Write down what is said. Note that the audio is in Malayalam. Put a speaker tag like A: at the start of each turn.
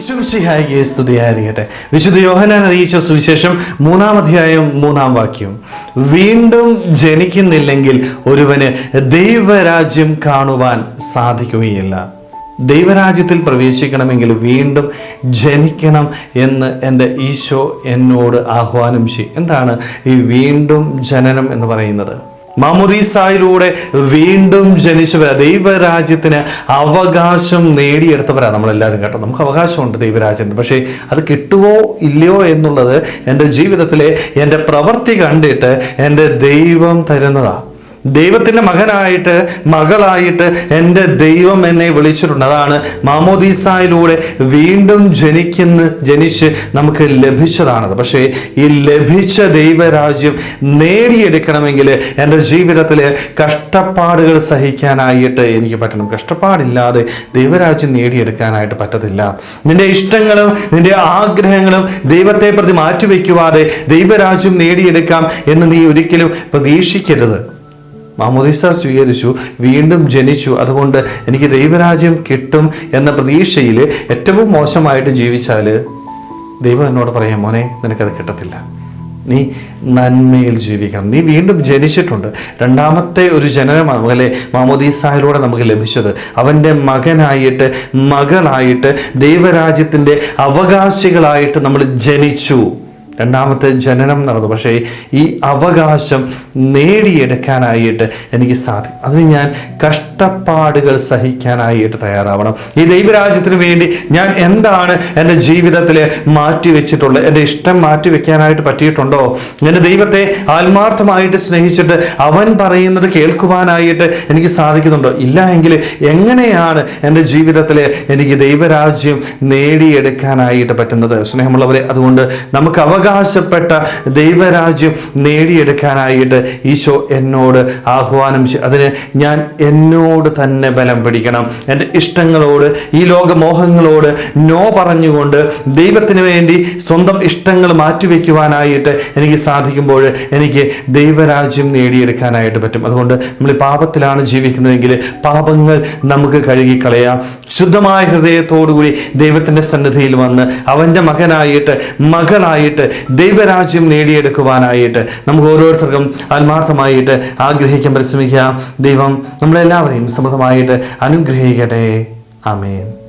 A: വിശുംസിഹായിക്ക് സ്തുതിയായിരിക്കട്ടെ. വിശുദ്ധ യോഹനാൻ അറിയിച്ച സുവിശേഷം മൂന്നാം അധ്യായം മൂന്നാം വാക്യം. വീണ്ടും ജനിക്കുന്നില്ലെങ്കിൽ ഒരുവന് ദൈവരാജ്യം കാണുവാൻ സാധിക്കുകയില്ല. ദൈവരാജ്യത്തിൽ പ്രവേശിക്കണമെങ്കിൽ വീണ്ടും ജനിക്കണം എന്ന് എന്റെ ഈശോ എന്നോട് ആഹ്വാനം ചെയ്യും. എന്താണ് ഈ വീണ്ടും ജനനം എന്ന് പറയുന്നത്? മാമുദീസായിലൂടെ വീണ്ടും ജനിച്ചവരാ. ദൈവരാജ്യത്തിന് അവകാശം നേടിയെടുത്തവരാണ് നമ്മളെല്ലാവരും കേട്ടോ. നമുക്ക് അവകാശമുണ്ട് ദൈവരാജ്യത്തിന്. പക്ഷേ അത് കിട്ടുമോ ഇല്ലയോ എന്നുള്ളത് എന്റെ ജീവിതത്തിലെ എന്റെ പ്രവൃത്തി കണ്ടിട്ട് എന്റെ ദൈവം തരുന്നതാ. ദൈവത്തിന്റെ മകനായിട്ട് മകളായിട്ട് എന്റെ ദൈവം എന്നെ വിളിച്ചിട്ടുണ്ട്. അതാണ് മാമോദീസായിലൂടെ വീണ്ടും ജനിക്കുന്ന ജനിച്ച് നമുക്ക് ലഭിച്ചതാണത്. പക്ഷേ ഈ ലഭിച്ച ദൈവരാജ്യം നേടിയെടുക്കണമെങ്കിൽ എന്റെ ജീവിതത്തിൽ കഷ്ടപ്പാടുകൾ സഹിക്കാനായിട്ട് എനിക്ക് പറ്റണം. കഷ്ടപ്പാടില്ലാതെ ദൈവരാജ്യം നേടിയെടുക്കാനായിട്ട് പറ്റത്തില്ല. നിന്റെ ഇഷ്ടങ്ങളും നിന്റെ ആഗ്രഹങ്ങളും ദൈവത്തെ പ്രതി മാറ്റിവെക്കുവാതെ ദൈവരാജ്യം നേടിയെടുക്കാം എന്ന് നീ ഒരിക്കലും പ്രതീക്ഷിക്കരുത്. മാമോദിസ സ്വീകരിച്ചു വീണ്ടും ജനിച്ചു. അതുകൊണ്ട് എനിക്ക് ദൈവരാജ്യം കിട്ടും എന്ന പ്രതീക്ഷയിൽ ഏറ്റവും മോശമായിട്ട് ജീവിച്ചാൽ ദൈവം എന്നോട് പറയാം മോനെ നിനക്കത് കിട്ടത്തില്ല. നീ നന്മയിൽ ജീവിക്കണം. നീ വീണ്ടും ജനിച്ചിട്ടുണ്ട്. രണ്ടാമത്തെ ഒരു ജനനമാണ് അല്ലെ മാമോദീസായിലൂടെ നമുക്ക് ലഭിച്ചത്. അവന്റെ മകനായിട്ട് മകളായിട്ട് ദൈവരാജ്യത്തിന്റെ അവകാശികളായിട്ട് നമ്മൾ ജനിച്ചു. രണ്ടാമത്തെ ജനനം നടന്നു. പക്ഷേ ഈ അവകാശം നേടിയെടുക്കാനായിട്ട് എനിക്ക് സാധിക്കും. അതിന് ഞാൻ കഷ്ടപ്പാടുകൾ സഹിക്കാനായിട്ട് തയ്യാറാവണം. ഈ ദൈവരാജ്യത്തിന് വേണ്ടി ഞാൻ എന്താണ് എന്റെ ജീവിതത്തിൽ മാറ്റിവെച്ചിട്ടുള്ളത് എന്റെ ഇഷ്ടം മാറ്റിവെക്കാനായിട്ട് പറ്റിയിട്ടുണ്ടോ? എന്റെ ദൈവത്തെ ആത്മാർത്ഥമായിട്ട് സ്നേഹിച്ചിട്ട് അവൻ പറയുന്നത് കേൾക്കുവാനായിട്ട് എനിക്ക് സാധിക്കുന്നുണ്ടോ? ഇല്ല എങ്കിൽ എങ്ങനെയാണ് എന്റെ ജീവിതത്തിൽ എനിക്ക് ദൈവരാജ്യം നേടിയെടുക്കാനായിട്ട് പറ്റുന്നത്? സ്നേഹമുള്ളവരെ അതുകൊണ്ട് നമുക്ക് അവകാശപ്പെട്ട ദൈവരാജ്യം നേടിയെടുക്കാനായിട്ട് ഈശോ എന്നോട് ആഹ്വാനം ചെയ്യും അതിന് ഞാൻ എന്നോട് തന്നെ ബലം പിടിക്കണം. എന്റെ ഇഷ്ടങ്ങളോട് ഈ ലോകമോഹങ്ങളോട് നോ പറഞ്ഞുകൊണ്ട് ദൈവത്തിന് വേണ്ടി സ്വന്തം ഇഷ്ടങ്ങൾ മാറ്റിവെക്കുവാനായിട്ട് എനിക്ക് സാധിക്കുമ്പോൾ എനിക്ക് ദൈവരാജ്യം നേടിയെടുക്കാനായിട്ട് പറ്റും. അതുകൊണ്ട് നമ്മൾ പാപത്തിലാണ് ജീവിക്കുന്നതെങ്കിൽ പാപങ്ങൾ നമുക്ക് കഴുകിക്കളയാം. ശുദ്ധമായ ഹൃദയത്തോടുകൂടി ദൈവത്തിന്റെ സന്നിധിയിൽ വന്ന് അവന്റെ മകനായിട്ട് മകളായിട്ട് ദൈവരാജ്യം നേടിയെടുക്കുവാനായിട്ട് നമുക്ക് ഓരോരുത്തർക്കും ആത്മാർത്ഥമായിട്ട് ആഗ്രഹിക്കാൻ പരിശ്രമിക്കാം. ദൈവം നമ്മളെല്ലാവരെയും സമൃദ്ധമായിട്ട് അനുഗ്രഹിക്കട്ടെ. ആമേൻ.